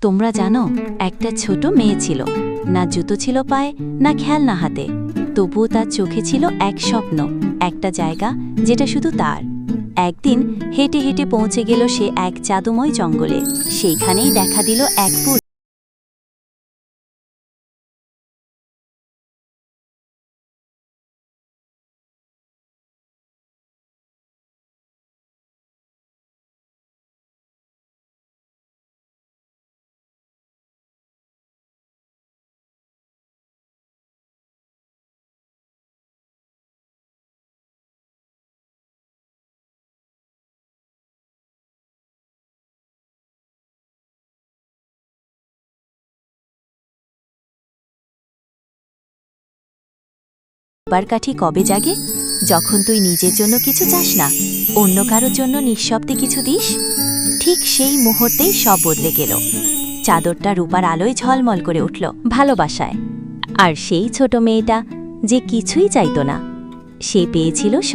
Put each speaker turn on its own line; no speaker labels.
তোমরা জানো, একটা ছোট মেয়ে ছিল। না জুতো ছিল পায়ে, না খেলনা হাতে। তবুও তার চোখে ছিল এক স্বপ্ন, একটা জায়গা যেটা শুধু তার। একদিন হেঁটে হেঁটে পৌঁছে গেল সে এক জাদুময় জঙ্গলে। সেইখানেই দেখা দিল এক পুর কাঠি কবে জাগে? যখন তুই নিজের জন্য কিছু চাস না, অন্য কারোর জন্য নিঃশব্দে কিছু দিস? ঠিক সেই মুহূর্তেই সব বদলে গেল। চাদরটা রূপার আলোয় ঝলমল করে উঠল ভালোবাসায়। আর সেই ছোট মেয়েটা যে কিছুই চাইত না, সে পেয়েছিল